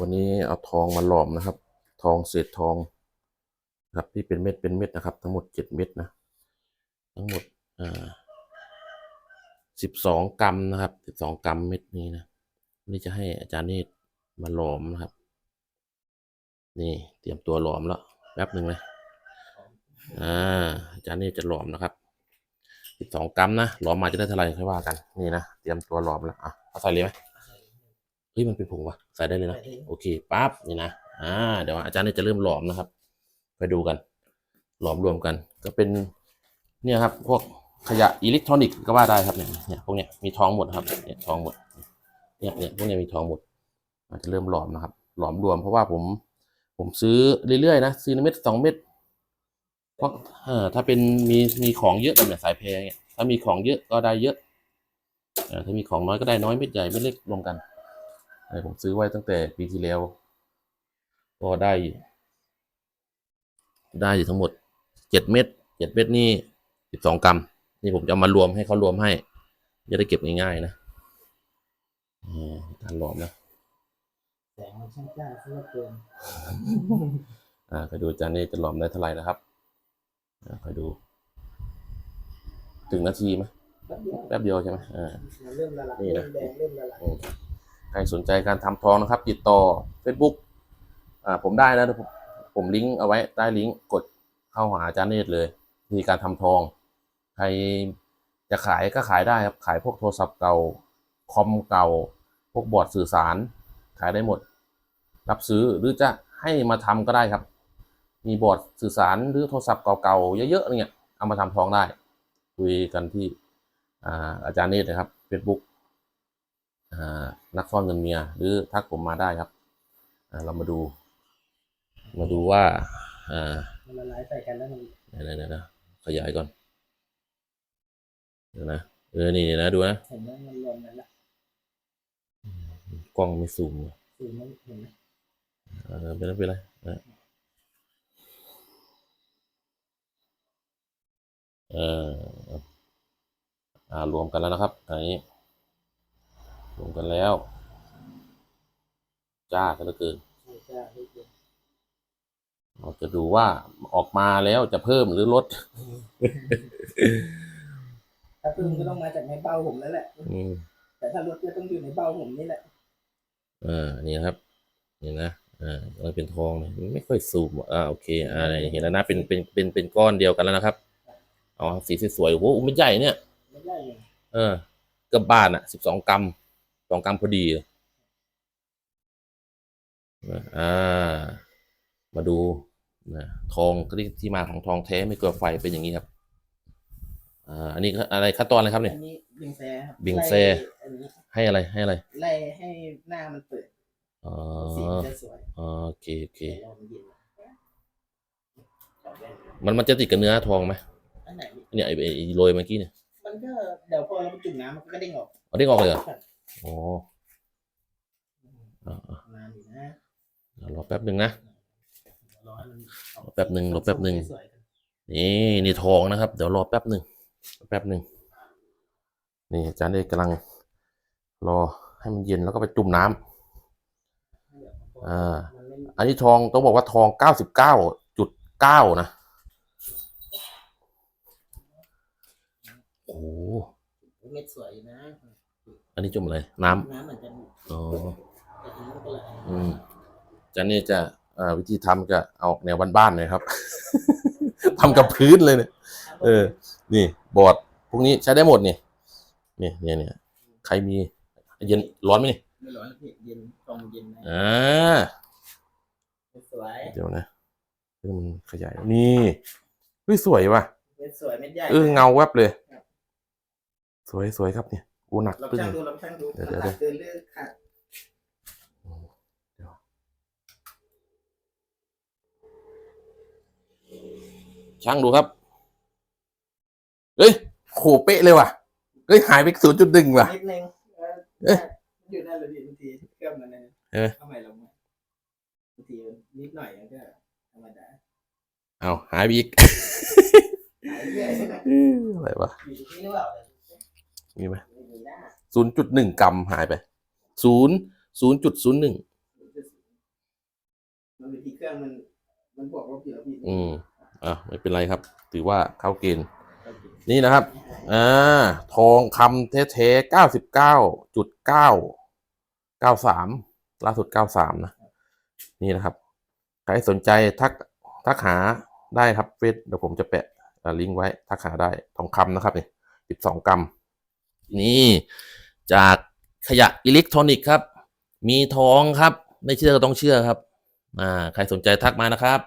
วันนี้เอาทองมาหลอมนะครับ ทองเศษทองครับที่เป็นเม็ดเป็นเม็ดนะครับ ทั้งหมดเจ็ดเม็ดนะ ทั้งหมดอ่าสิบสองกรัมนะครับสิบสองกรัมเม็ดนี้นะนนี่จะให้อาจารย์นี่มาหลอมนะครับ นี่เตรียมตัวหลอมแล้วแป๊บหนึ่งนะอ่าอาจารย์นี่จะหลอมนะครับสิบสองกรัมนะหลอมมาจะได้เท่าไหร่ค่อยว่ากัน นี่นะเตรียมตัวหลอมแล้วอะเอาใส่เลยไหม เฮ้ยมันเป็นผงวะใส่ได้เลยนะ โอเคปั๊บนี่นะอ่าเดี๋ยวอาจารย์เนี่ยจะเริ่มหลอมนะครับ ไปดูกัน หลอมรวมกัน ก็เป็นเนี่ยครับ พวกขยะอิเล็กทรอนิกส์ก็ว่าได้ครับเนี่ยเนี่ยพวกเนี้ยมีทองหมดครับเนี่ยทองหมดเนี่ยเนี่ยพวกเนี้ยมีทองหมดอาจจะเริ่มหลอมนะครับ หลอมรวมเพราะว่าผมผมซื้อเรื่อยๆนะซื้อเม็ดสองเม็ดเพราะเออถ้าเป็นมีมีของเยอะแบบเนี่ยสายแพรเนี่ยถ้ามีของเยอะก็ได้เยอะเออถ้ามีของน้อยก็ได้น้อยเม็ดใหญ่เม็ดเล็กรวมกันเออ ผมซื้อไว้ตั้งแต่ปีที่แล้ว ก็ได้ ได้อยู่ทั้งหมดเจ็ดเม็ดเจ็ดเม็ดนี่สิบสองกรัม นี่ผมจะเอามารวมให้เขารวมให้ จะได้เก็บง่ายๆนะอืมการหลอมนะแสงมันช่างจ้าซะเหลือเกินอ่าคอยดูจานนี้จะหลอมได้เท่าไหร่นะครับอ่าคอยดู ถึงนาทีไหมแป๊บเดียวแป๊บเดียวใช่ไหมอ่ามันเริ่มละลายนี่เริ่นะมแดงเริ่มละลายอืม ใครสนใจการทำทองนะครับ ติดต่อ Facebook อ่าผมได้นะผมลิงก์เอาไว้ใต้ลิงก์กดเข้าหาอาจารย์เนตรเลยวิธีการทำทอง ใครจะขายก็ขายได้ครับ ขายพวกโทรศัพท์เก่าคอมเก่า พวกบอร์ดสื่อสาร ขายได้หมด รับซื้อหรือจะให้มาทำก็ได้ครับ มีบอร์ดสื่อสารหรือโทรศัพท์เก่าๆเยอะๆเงี้ยเอามาทำทองได้ คุยกันที่อาอาจารย์เนตรนะครับ Facebook นักซ่อนเงินเมีย หรือทักผมมาได้ครับอ่าเรามาดู มาดูว่าอ่ามันละลายใส่กันแล้วมันเดี๋ยวนะนะขยายก่อนเดี๋ยวนะเออนี่นะดูนะเห็นไหมมันรวมกันละกล้องไม่ซูมสีมันเห็นไหมเออเป็นไรเป็นไรเออเอออ่ารวมกันแล้วนะครับอันนี้ รวมกันแล้ว จ้าซะเหลือเกินใช่จ้าเยอะเราจะดูว่าออกมาแล้วจะเพิ่มหรือลดๆถ้าพึ่งก็ต้องมาจากในเบ้าผมแล้วแหละอืมแต่ถ้ารถก็ต้องอยู่ในเบ้าผมนี่แหละอ่านี่นะครับนี่นะอ่ามันเป็นทองเนี่ยไม่ค่อยสูบอ่าโอเคอ่าเห็นแล้วนะเป็นเป็นเป็นเป็นก้อนเดียวกันแล้วนะครับเอาสีสวยๆโอ้โหมันใหญ่เนี่ยไม่ได้เลยเออเกือบบ้านอะสิบสองกรัม สองกรัมพอดีเลยอ่ามาดูนะทองที่ที่มาของทองแท้ไม่กลัวไฟเป็นอย่างนี้ครับอ่าอันนี้อะไรขั้นตอนอะไรครับเนี่ยอันนี้บิงแซครับบิงแซไล่อันนี้ให้อะไรให้อะไรไล่ให้หน้ามันเปิดอ๋อสีมันจะสวยอ๋อโอเคโอเคเดี๋ยวรอมันเย็นเอาได้มันมันจะติดกับเนื้อทองไหมอันไหนนี่เนี่ยไอ้ไอ้ไอ้โรยเมื่อกี้เนี่ยมันก็เดี๋ยวพอเราไปจุ่มน้ำมันก็กระเด้งออกเอาได้ออกเลยเหรอ อ๋ออ่าอ่ามาอยู่นะเดี๋ยวรอแป๊บหนึ่งนะรอให้มันออกแป๊บหนึ่งรอแป๊บหนึ่งสวยๆกันนี่นี่ทองนะครับ เดี๋ยวรอแป๊บหนึ่งแป๊บหนึ่งนี่อาจารย์เอกกำลังรอให้มันเย็นแล้วก็ไปจุ่มน้ำอ่า มันไม่อันนี้ทองต้องบอกว่าทองเก้าสิบเก้าจุดเก้านะ โอ้โหเม็ดสวยอยู่นะ อันนี้จุ่มอะไร น้ำน้ำเหมือนกันอ๋อแต่ทีนี้มันก็ละอืมอาจารย์นี่จะอ่าวิธีทำก็เอาแนวบ้านๆเลยครับ ทำกับพื้นเลยเนี่ย เออ นี่บอร์ดพวกนี้ใช้ได้หมดนี่นี่เนี่ยเนี่ยใครมีเย็นร้อนไหมนี่ไม่ร้อนแล้วพี่เย็นตรงเย็นนะอ่าเม็ดสวยเดี๋ยวนะเพิ่งมันขยาย นี่เฮ้ยสวยว่ะเม็ดสวยเม็ดใหญ่เออเงาแวบเลย สวยสวยครับเนี่ย กูหนักเราตึ้งช่างดูเราช่างดูเดี๋ยวเดี๋ยวขาดเกินเรื่องขาดช่างดูครับ เฮ้ยโหเป๊ะเลยว่ะ เฮ้ยหายไปศูนย์จุดหนึ่งว่ะ นิดนึงเออเอ๊ะอยู่นั่นเลยพี่บางทีเครื่องมันนั่นเอ๊ะทำไมเราไม่บางทีนิดหน่อยมันก็ธรรมดาเอาหายไปอีกหายเรื่อยๆนะอะไรวะอยู่ตรงนี้หรือเปล่ามีไห มไม่มีหน้าศูนย์จุดหนึ่งกรัมหายไปศูนย์ศูนย์จุดศูนย์หนึ่งนมันเป็นที่เครื่องมันมันบวกลบอยู่แล้วพี่อืมอะไม่เป็นไรครับ ถือว่าเข้าเกณฑ์โอเคนี่นะครับอ่าทองคำแท้ๆเก้าสิบเก้าจุดเก้าเก้าสามล่าสุดเก้าสามนะ นี่นะครับ ใครสนใจทักทักหาได้ครับเฟซเดี๋ยวผมจะแปะอ่าลิงก์ไว้ทักหาได้ทองคำนะครับนี่สิบสองกรัม นี่จากขยะอิเล็กทรอนิกส์ครับ มีทองครับ ไม่เชื่อก็ต้องเชื่อครับ อ่า ใครสนใจทักมานะครับ